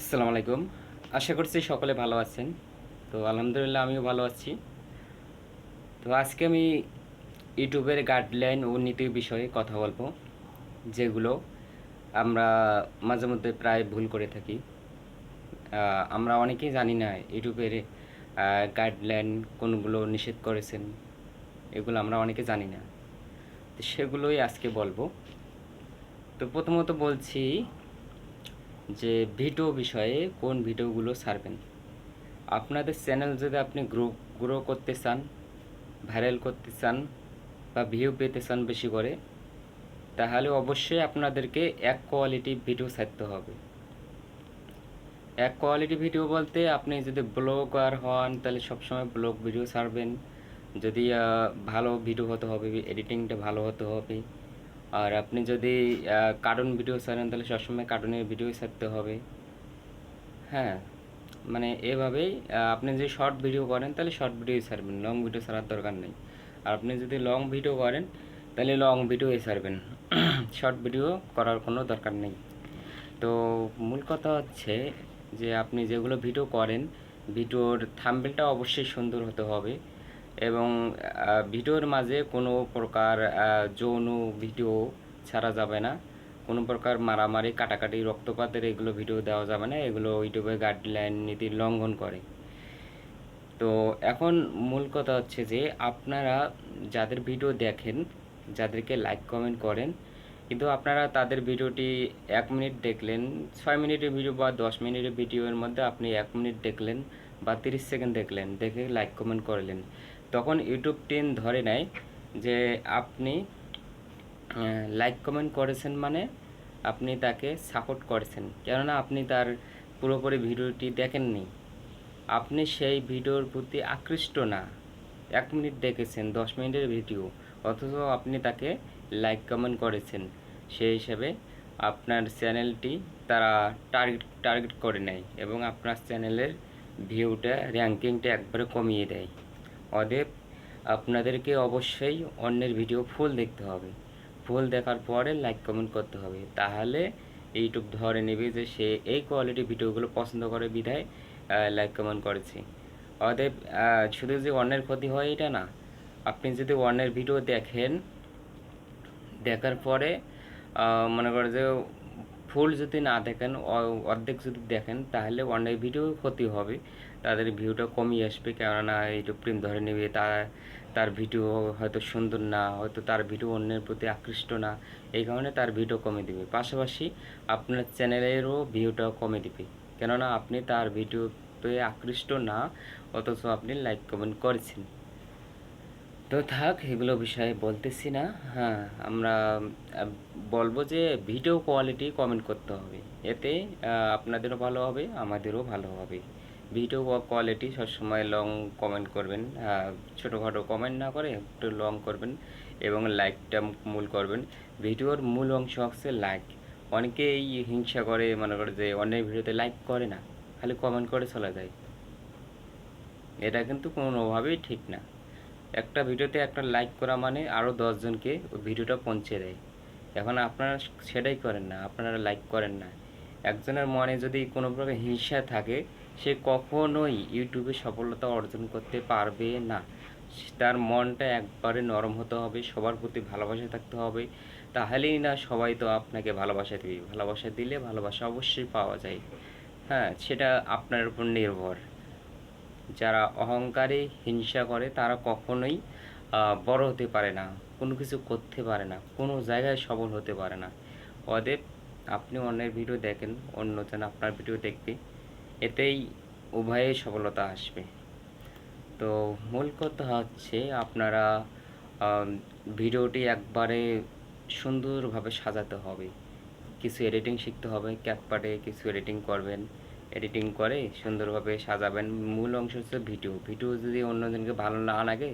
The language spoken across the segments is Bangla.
আসসালামু আলাইকুম। আশা করছি সকলে ভালো আছেন। তো আলহামদুলিল্লাহ আমিও ভালো আছি। তো আজকে আমি ইউটিউবের গাইডলাইন ও নীতি বিষয়ে কথা বলব, যেগুলো আমরা মাঝে মধ্যে প্রায় ভুল করে থাকি। আমরা অনেকেই জানি না ইউটিউবের গাইডলাইন কোনগুলো নিষেধ করেছেন, এগুলো আমরা অনেকে জানি না। তো সেগুলোই আজকে বলব। তো প্রথমত বলছি যে ভিডিও বিষয়ে কোন ভিডিওগুলো ছাড়বেন। আপনাদের চ্যানেল যদি আপনি গ্রো গ্রো করতে চান, ভাইরাল করতে চান বা ভিউ পেতে চান বেশি করে, তাহলে অবশ্যই আপনাদেরকে এক কোয়ালিটি ভিডিও ছাড়তে হবে। এক কোয়ালিটি ভিডিও বলতে আপনি যদি ব্লগার হন, তাহলে সবসময় ব্লগ ভিডিও ছাড়বেন। যদি ভালো ভিডিও হতে হবে, এডিটিংটা ভালো হতে হবে আর আপনি যদি কার্টুন ভিডিও ছাড়েন, তাহলে সবসময় কার্টুনের ভিডিও ছাড়তে হবে। হ্যাঁ মানে এভাবেই আপনি যদি শর্ট ভিডিও করেন, তাহলে শর্ট ভিডিও ছাড়বেন, লং ভিডিও ছাড়ার দরকার নেই। আর আপনি যদি লং ভিডিও করেন, তাহলে লং ভিডিওই ছাড়বেন। শর্ট ভিডিও করার কোনো দরকার নেই। তো মূল কথা হচ্ছে যে, আপনি যেগুলো ভিডিও করেন, ভিডিওর থাম্বেলটা অবশ্যই সুন্দর হতে হবে। এবং ভিডিওর মাঝে কোনো প্রকার যৌন ভিডিও ছাড়া যাবে না। কোনো প্রকার মারামারি, কাটাকাটি, রক্তপাতের এগুলো ভিডিও দেওয়া যাবে না। এগুলো ইউটিউবে গাইডলাইন নীতি লঙ্ঘন করে। তো এখন মূল কথা হচ্ছে যে, আপনারা যাদের ভিডিও দেখেন, যাদেরকে লাইক কমেন্ট করেন, কিন্তু আপনারা তাদের ভিডিওটি এক মিনিট দেখলেন, ছয় মিনিটের ভিডিও বা দশ মিনিটের ভিডিওর মধ্যে আপনি এক মিনিট দেখলেন বা তিরিশ সেকেন্ড দেখলেন, দেখে লাইক কমেন্ট করলেন। তখন ইউটিউব টিন ধরে নেয় যে আপনি লাইক কমেন্ট করেছেন মানে আপনি তাকে সাপোর্ট করেছেন। কেননা আপনি তার পুরোপুরি ভিডিওটি দেখেননি। আপনি সেই ভিডিওর প্রতি আকৃষ্ট না। এক মিনিট দেখেছেন, দশ মিনিটের ভিডিও। অথচ আপনি তাকে লাইক কমেন্ট করেছেন। সেই হিসাবে আপনার চ্যানেলটি তারা টার্গেট টার্গেট করে নেয় এবং আপনার চ্যানেলের ভিউটা র্যাঙ্কিংটা একবারে কমিয়ে দেয়। অতএব আপনাদেরকে অবশ্যই অন্যের ভিডিও ফুল দেখতে হবে। ফুল দেখার পরে লাইক কমেন্ট করতে হবে। তাহলে ইউটিউব ধরে নেবে যে সে এই কোয়ালিটি ভিডিওগুলো পছন্দ করে বিধায় লাইক কমেন্ট করেছে। অতএব শুধু যে অন্যের ক্ষতি হয় এটা না, আপনি যদি অন্যের ভিডিও দেখেন, দেখার পরে মনে করে যে ফুল যদি না দেখেন অর্ধেক যদি দেখেন, তাহলে অনেক ভিডিও ক্ষতি হবে। তাদের ভিউটা কমই আসবে, কেননা ইউটিউব প্রেম ধরে নেবে তার তার ভিডিও হয়তো সুন্দর না, হয়তো তার ভিডিও অন্যের প্রতি আকৃষ্ট না, এই কারণে তার ভিডিও কমে দিবে। পাশাপাশি আপনার চ্যানেলেরও ভিউটা কমে দিবে, কেননা আপনি তার ভিডিওতে আকৃষ্ট না, অথচ আপনি লাইক কমেন্ট করেছেন। তো থাক, এগুলো বিষয়ে বলতেছি না হ্যাঁ আমরা বলব যে ভিডিও কোয়ালিটি কমেন্ট করতে হবে, এতে আপনাদেরও ভালো হবে, আমাদেরও ভালো হবে। ভিডিও কোয়ালিটি সবসময় লং কমেন্ট করবেন। ছোটোখাটো কমেন্ট না করে একটু লং করবেন এবং লাইকটা মূল করবেন। ভিডিওর মূল অংশ হচ্ছে লাইক অনেকেই হিংসা করে, মনে করে যে অনেক ভিডিওতে লাইক করে না, খালি কমেন্ট করে চলে যায়। এটা কিন্তু কোনোভাবেই ঠিক না। একটা ভিডিওতে একটা লাইক করা মানে আরও দশজনকে ভিডিওটা পৌঁছে দেয়। এখন আপনারা সেটাই করেন না, আপনারা লাইক করেন না। একজনের মনে যদি কোনো প্রকার হিংসা থাকে সে কখনোই ইউটিউবে সফলতা অর্জন করতে পারবে না। তার মনটা একবারে নরম হতে হবে, সবার প্রতি ভালোবাসা থাকতে হবে। তাহলেই না সবাই তো আপনাকে ভালোবাসা দিবে। ভালোবাসা দিলে ভালোবাসা অবশ্যই পাওয়া যায়। হ্যাঁ সেটা আপনার উপর নির্ভর। যারা অহংকারে হিংসা করে, তারা কখনোই বড় হতে পারে না। কোনো কিছু করতে পারে না। কোনো জায়গায় সফল হতে পারে না। অদেব আপনি অন্যের ভিডিও দেখেন, অন্যজন আপনার ভিডিও দেখবে। এতেই উভয়ে সফলতা আসবে। তো মূল কথা হচ্ছে আপনারা ভিডিওটি একবারে সুন্দরভাবে সাজাতে হবে। কিছু এডিটিং শিখতে হবে ক্যাপকাটে কিছু এডিটিং করবেন। এডিটিং করে সুন্দরভাবে সাজাবেন। মূল অংশ হচ্ছে ভিডিও ভিডিও যদি অন্যজনকে ভালো না লাগে,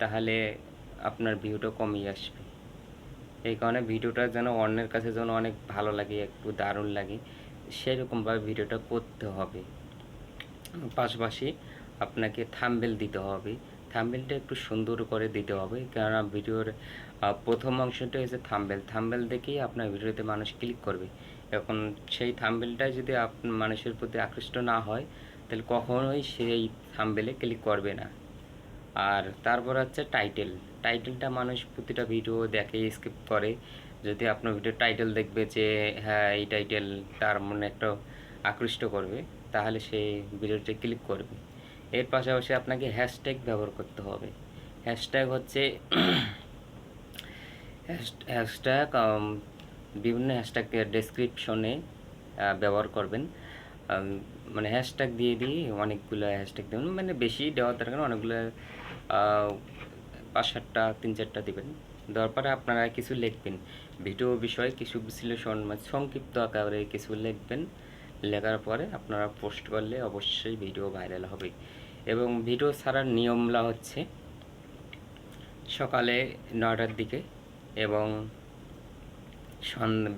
তাহলে আপনার ভিউটা কমই আসবে। এই কারণে ভিডিওটা যেন অন্যের কাছে যেন অনেক ভালো লাগে, একটু দারুণ লাগে। সেরকমভাবে ভিডিওটা করতে হবে। পাশাপাশি আপনাকে থাম্বেল দিতে হবে। থাম্বেলটা একটু সুন্দর করে দিতে হবে, কেননা ভিডিওর প্রথম অংশটা হচ্ছে থাম্বেল থাম্বেল দেখেই আপনার ভিডিওতে মানুষ ক্লিক করবে। এখন সেই থাম্বেলটা যদি মানুষের প্রতি আকৃষ্ট না হয়, তাহলে কখনোই সেই থাম্বেলে ক্লিক করবে না। আর তারপর হচ্ছে টাইটেল টাইটেলটা মানুষ প্রতিটা ভিডিও দেখে স্কিপ করে। যদি আপনার ভিডিও টাইটেল দেখবে যে হ্যাঁ এই টাইটেল তার মনে একটা আকৃষ্ট করবে, তাহলে সেই ভিডিওতে ক্লিক করবে। এর পাশাপাশি আপনাকে হ্যাশট্যাগ ব্যবহার করতে হবে। হ্যাশট্যাগ হচ্ছে হ্যাশট্যাগ বিভিন্ন হ্যাশট্যাগ ডেসক্রিপশনে ব্যবহার করবেন। মানে হ্যাশট্যাগ দিয়ে দিয়ে অনেকগুলো হ্যাশট্যাগ দেবেন। মানে বেশি দেওয়ার দরকার অনেকগুলো পাঁচ সাতটা, তিন চারটা দেবেন। দেওয়ার পরে আপনারা কিছু লিখবেন। ভিডিও বিষয়ে কিছু বিশ্লেষণ মানে সংক্ষিপ্ত আকারে কিছু লিখবেন। লেখার পরে আপনারা পোস্ট করলে অবশ্যই ভিডিও ভাইরাল হবে। এবং ভিডিও ছাড়ার নিয়মলা হচ্ছে, সকালে নয়টার দিকে এবং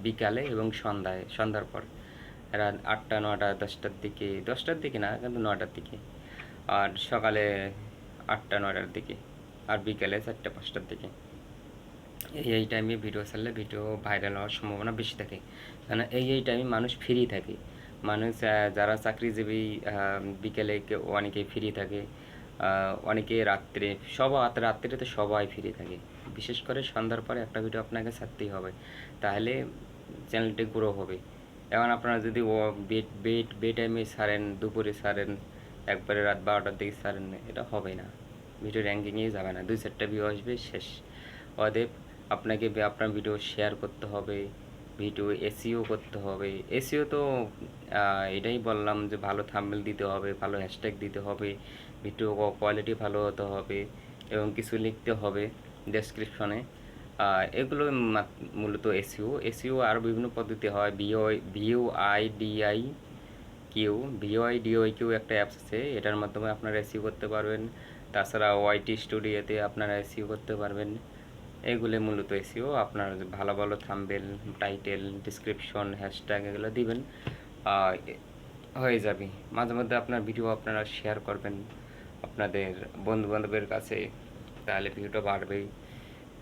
বিকালে এবং সন্ধ্যায়, সন্ধ্যার পর। রাত আটটা নটা দশটার দিকে দশটার দিকে না, কিন্তু নটার দিকে। আর সকালে আটটা নটার দিকে। আর বিকেলে চারটে, পাঁচটার দিকে। এই এই টাইমে ভিডিও ছাড়লে ভিডিও ভাইরাল হওয়ার সম্ভাবনা বেশি থাকে। কারণ এই এই টাইমে মানুষ ফ্রি থাকে। মানুষ যারা চাকরিজীবী বিকেলে কেউ অনেকেই ফ্রি থাকে। অনেকে রাত্রে, সব, রাত্রিতে সবাই ফ্রি থাকে। বিশেষ করে সন্ধ্যার পরে একটা ভিডিও আপনাকে ছাড়তেই হবে। তাহলে চ্যানেলটি গ্রো হবে। এখন আপনারা যদি ও বেড বেড বে টাইমে সারেন দুপুরে সারেন একবারে রাত বারোটার দিকে ছাড়েন, এটা হবে না। ভিডিও র্যাঙ্কিংয়ে যাবে না। দুই চারটা ভিউ আসবে, শেষ। অতএব আপনাকে আপনার ভিডিও শেয়ার করতে হবে ভিডিও এসিও করতে হবে। এসিও তো এটাই বললাম যে ভালো থাম্বনেল দিতে হবে, ভালো হ্যাশট্যাগ দিতে হবে ভিডিও কোয়ালিটি ভালো হতে হবে, এবং কিছু লিখতে হবে ডেসক্রিপশনে এগুলো মূলত এসিও এসিও আরও বিভিন্ন পদ্ধতি হয়। ভিও ভিউ আই ডিআই কিউ ভিওআই ডিওআই কিউ একটা অ্যাপস আছে। এটার মাধ্যমে আপনারা এসিও করতে পারবেন। তাছাড়া ওয়াইটি স্টুডিওতে আপনারা এসিও করতে পারবেন। এগুলো মূলত এসিও আপনার ভালো ভালো থাম্বেল টাইটেল ডিসক্রিপশন হ্যাশট্যাগ এগুলো দিবেন হয়ে যাবে। মাঝে মধ্যে আপনার ভিডিও আপনারা শেয়ার করবেন আপনাদের বন্ধু বান্ধবের কাছে, তাহলে ভিডিওটা বাড়বেই।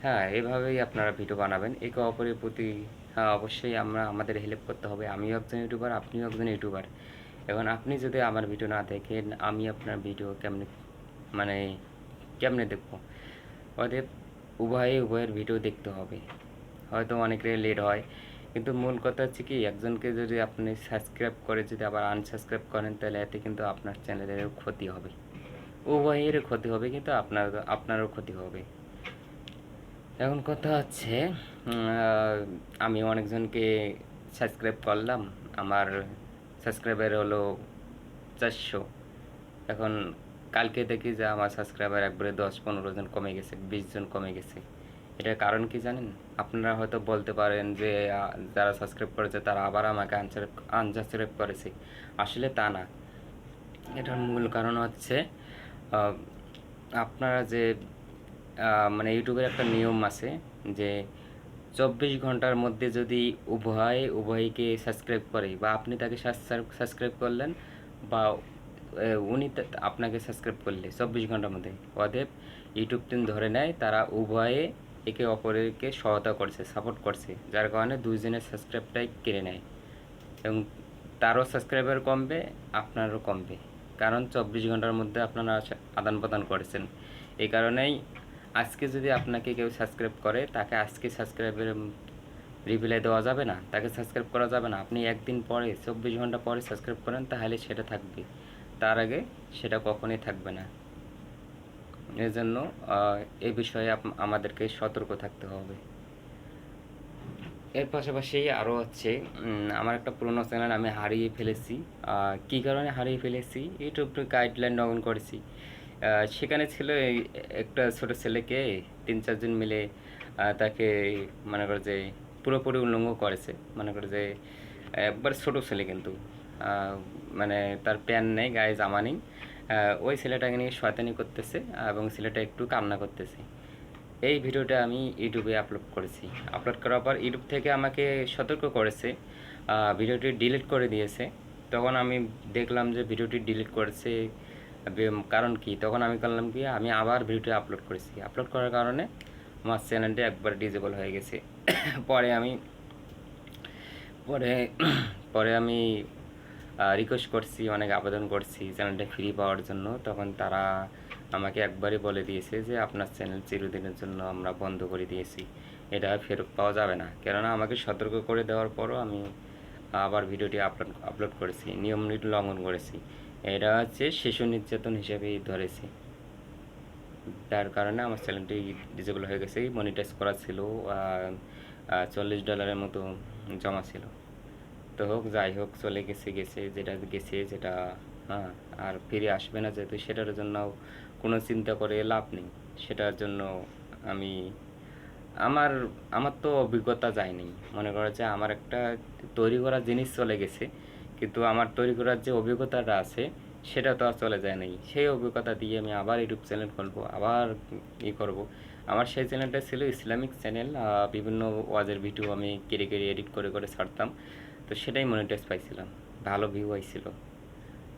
হ্যাঁ এভাবেই আপনারা ভিডিও বানাবেন। একে অপরের প্রতি হ্যাঁ অবশ্যই আমরা, আমাদের হেল্প করতে হবে। আমিও একজন ইউটিউবার আপনিও একজন ইউটিউবার এখন আপনি যদি আমার ভিডিও না দেখেন, আমি আপনার ভিডিও কেমনে মানে কেমনে দেখব? অতএব উভয়ে, উভয়ের ভিডিও দেখতে হবে। হয়তো অনেকের লেট হয়, কিন্তু মূল কথা হচ্ছে কি, একজনকে যদি আপনি সাবস্ক্রাইব করে যদি আবার আনসাবস্ক্রাইব করেন, তাহলে এতে কিন্তু আপনার চ্যানেলেরও ক্ষতি হবে। উভয়েরও ক্ষতি হবে, কিন্তু আপনার, আপনারও ক্ষতি হবে। এখন কথা হচ্ছে আমি অনেকজনকে সাবস্ক্রাইব করলাম। আমার সাবস্ক্রাইবার হলো চারশো। এখন কালকে দেখি যে আমার সাবস্ক্রাইবার একবারে দশ পনেরো জন কমে গেছে, বিশ জন কমে গেছে। এটার কারণ কি জানেন? আপনারা হয়তো বলতে পারেন যে যারা সাবস্ক্রাইব করেছে তারা আবার আমাকে আনসার আনসাবস্ক্রাইব করেছে। আসলে তা না। এটার মূল কারণ হচ্ছে আপনারা যে মানে ইউটিউবের একটা নিয়ম আছে যে, চব্বিশ ঘণ্টার মধ্যে যদি উভয়, উভয়কে সাবস্ক্রাইব করে বা আপনি তাকে সাবস্ক্রাইব করলেন বা উনি আপনাকে সাবস্ক্রাইব করলে চব্বিশ ঘণ্টার মধ্যে। অদেব ইউটিউব টিম ধরে নেয়, তারা উভয়ে একে অপরকে সহায়তা করছে সাপোর্ট করছে, যার কারণে দুইজনের সাবস্ক্রাইবটাই কেড়ে নেয়। এবং তারও সাবস্ক্রাইবার কমবে, আপনারও কমবে। কারণ চব্বিশ ঘণ্টার মধ্যে আপনারা আদান প্রদান করেছেন। এই কারণেই আজকে যদি আপনাকে কেউ সাবস্ক্রাইব করে, তাকে আজকে সাবস্ক্রাইবের রিপ্লাই দেওয়া যাবে না। তাকে সাবস্ক্রাইব করা যাবে না। আপনি একদিন পরে, চব্বিশ ঘণ্টা পরে সাবস্ক্রাইব করেন, তাহলে সেটা থাকবে। তার আগে সেটা কখনোই থাকবে না। এর জন্য এই বিষয়ে আমাদেরকে সতর্ক থাকতে হবে। এর পাশাপাশি আরও হচ্ছে আমার একটা পুরোনো চ্যানেল আমি হারিয়ে ফেলেছি। কী কারণে হারিয়ে ফেলেছি? ইউটিউব গাইডলাইন লগ ইন করেছি। সেখানে ছিল একটা ছোট ছেলেকে তিন চারজন মিলে তাকে মনে করে যে পুরোপুরি উল্লঙ্ঘ করেছে। মনে করে যে, একবার ছোট ছেলে কিন্তু। মানে তার প্যান্ট নেই, গায়ে জামা নেই। ওই ছেলেটাকে নিয়ে শয়তানি করতেছে এবং ছেলেটা একটু কান্না করতেছে। এই ভিডিওটা আমি ইউটিউবে আপলোড করেছি। আপলোড করার পর ইউটিউব থেকে আমাকে সতর্ক করেছে। ভিডিওটি ডিলিট করে দিয়েছে। তখন আমি দেখলাম যে ভিডিওটি ডিলিট করেছে কারণ কি? তখন আমি করলাম কি, আমি আবার ভিডিওটি আপলোড করেছি। আপলোড করার কারণে আমার চ্যানেলটি একবার ডিজেবল হয়ে গেছে। পরে আমি, পরে পরে আমি রিকোয়েস্ট করছি, অনেক আবেদন করছি চ্যানেলটা ফ্রি পাওয়ার জন্য। তখন তারা আমাকে একবারই বলে দিয়েছে যে, আপনার চ্যানেল চিরদিনের জন্য আমরা বন্ধ করে দিয়েছি। এটা ফেরত পাওয়া যাবে না। কেননা আমাকে সতর্ক করে দেওয়ার পরও আমি আবার ভিডিওটি আপলোড আপলোড করেছি, নিয়ম নীতি লঙ্ঘন করেছি। এটা হচ্ছে শিশু নির্যাতন হিসেবেই ধরেছি। তার কারণে আমার চ্যানেলটি ডিজেবল হয়ে গেছে মনিটাইজ করা ছিল চল্লিশ ডলারের মতো জমা ছিল। তো হোক, যাই হোক, চলে গেছে গেছে, যেটা গেছে, যেটা হ্যাঁ আর ফিরে আসবে না যেহেতু সেটার জন্য কোনো চিন্তা করে লাভ নেই। সেটার জন্য আমি, আমার আমার তো অভিজ্ঞতা যায়নি। মনে করো যে আমার একটা তৈরি করা জিনিস চলে গেছে, কিন্তু আমার তৈরি করার যে অভিজ্ঞতাটা আছে, সেটা তো আর চলে যায় নাই। সেই অভিজ্ঞতা দিয়ে আমি আবার ইউটিউব চ্যানেল খুলবো, আবার ই করব। আমার সেই চ্যানেলটা ছিল ইসলামিক চ্যানেল বিভিন্ন ওয়াজের ভিডিও আমি কেড়ে কেড়ে এডিট করে করে ছাড়তাম। তো সেটাই মনিটাইজ পাইছিলাম। ভালো ভিউ আইছিল।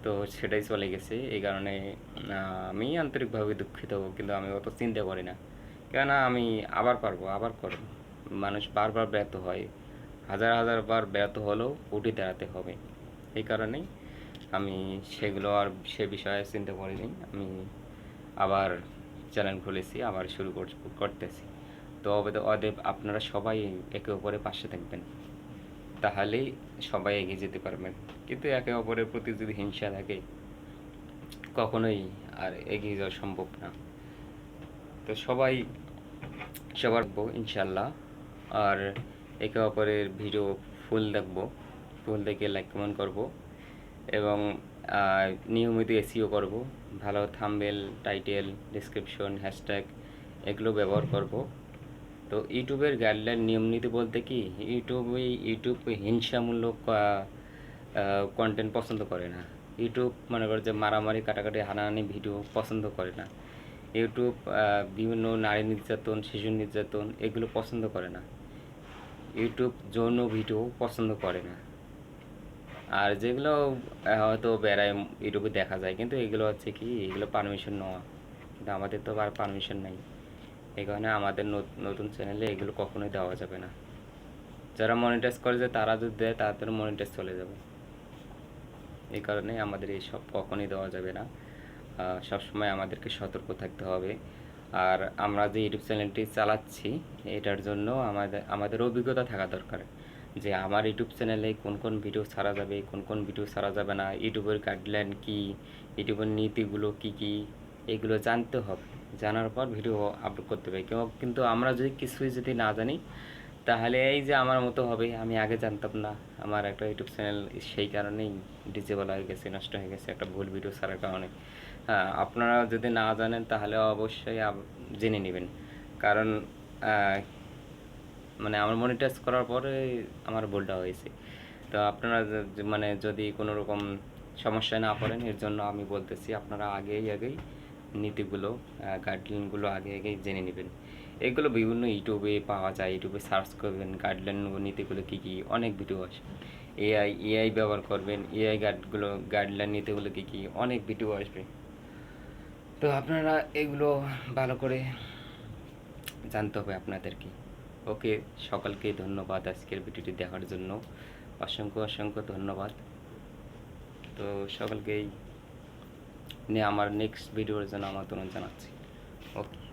তো সেটাই চলে গেছে। এই কারণে আমি আন্তরিকভাবে দুঃখিত, কিন্তু আমি অত চিন্তা করি না। কেননা আমি আবার পারব, আবার করব। মানুষ বারবার ব্যর্থ হয়। হাজার হাজার বার ব্যর্থ হলেও উঠে দাঁড়াতে হবে। এই কারণেই আমি সেগুলো আর সে বিষয়ে চিন্তা করিনি। আমি আবার চ্যানেল খুলেছি, আবার শুরু কর- করতেছি। তো অতএব আপনারা সবাই একে অপরের পাশে থাকবেন। তাহলেই সবাই এগিয়ে যেতে পারবেন। কিন্তু একে অপরের প্রতি যদি হিংসা থাকে, কখনোই আর এগিয়ে যাওয়া সম্ভব না। তো সবাই, সবার ইনশাল্লাহ আর একে অপরের ভিডিও ফুল দেখব। ফুল দেখে লাইক কমেন্ট করব। এবং নিয়মিত এসিও করব। ভালো থাম্বেল টাইটেল ডিসক্রিপশন হ্যাশট্যাগ এগুলো ব্যবহার করব। তো ইউটিউবের গাইডলাইন নিয়ম নীতি বলতে কি, ইউটিউবে, ইউটিউব হিংসামূলক কন্টেন্ট পছন্দ করে না। ইউটিউব মনে করে যে মারামারি, কাটাকাটি, হানাহানি ভিডিও পছন্দ করে না। ইউটিউব বিভিন্ন নারী নির্যাতন, শিশু নির্যাতন, এগুলো পছন্দ করে না। ইউটিউব যৌন ভিডিও পছন্দ করে না। আর যেগুলো হয়তো বেড়ায় ইউটিউবে দেখা যায়, কিন্তু এগুলো হচ্ছে কি, এগুলো পারমিশন নেওয়া। কিন্তু আমাদের তো আর পারমিশন নাই। এই কারণে আমাদের নত- নতুন চ্যানেলে এগুলো কখনোই দেওয়া যাবে না। যারা মনিটাইজ করে যে তারা যদি দেয় তাদের মনিটাইজ চলে যাবে। এই কারণে আমাদের এইসব কখনোই দেওয়া যাবে না। সবসময় আমাদেরকে সতর্ক থাকতে হবে। আর আমরা যে ইউটিউব চ্যানেলটি চালাচ্ছি, এটার জন্য আমাদের আমাদের অভিজ্ঞতা থাকা দরকার। যে আমার ইউটিউব চ্যানেলে কোন কোন ভিডিও ছাড়া যাবে, কোন কোন ভিডিও ছাড়া যাবে না, ইউটিউবের গাইডলাইন কি, ইউটিউবের নীতিগুলো কি কি, এগুলো জানতে হবে। জানার পর ভিডিও আপলোড করতে পারি। কেউ কিন্তু আমরা যদি কিছুই যদি না জানি, তাহলে এই যে আমার মতো হবে, আমি আগে জানতাম না। আমার একটা ইউটিউব চ্যানেল সেই কারণেই ডিজেবল হয়ে গেছে, নষ্ট হয়ে গেছে, একটা ভুল ভিডিও ছাড়ার কারণে। হ্যাঁ আপনারা যদি না জানেন, তাহলে অবশ্যই জেনে নেবেন। কারণ মানে আমার মনিটাইজ করার পরে আমার ভুলটা হয়েছে। তো আপনারা মানে যদি কোনো রকম সমস্যায় না পড়েন, এর জন্য আমি বলতেছি, আপনারা আগেই আগেই নীতিগুলো গাইডলাইনগুলো আগে আগেই জেনে নেবেন। এগুলো বিভিন্ন ইউটিউবে পাওয়া যায়, ইউটিউবে সার্চ করবেন গাইডলাইন নীতিগুলো কী কী, অনেক ভিডিও আসে। এআই এআই ব্যবহার করবেন এআই গাইডগুলো গাইডলাইন নীতিগুলো কী কী, অনেক ভিডিও আসবে। তো আপনারা এগুলো ভালো করে জানতে হবে আপনাদেরকে। ওকে, সকলকে ধন্যবাদ আজকের ভিডিওটি দেখার জন্য। অসংখ্য অসংখ্য ধন্যবাদ। তো সকলকেই নিয়ে আমার নেক্সট ভিডিওর জন্য আমন্ত্রণ জানাচ্ছি। ওকে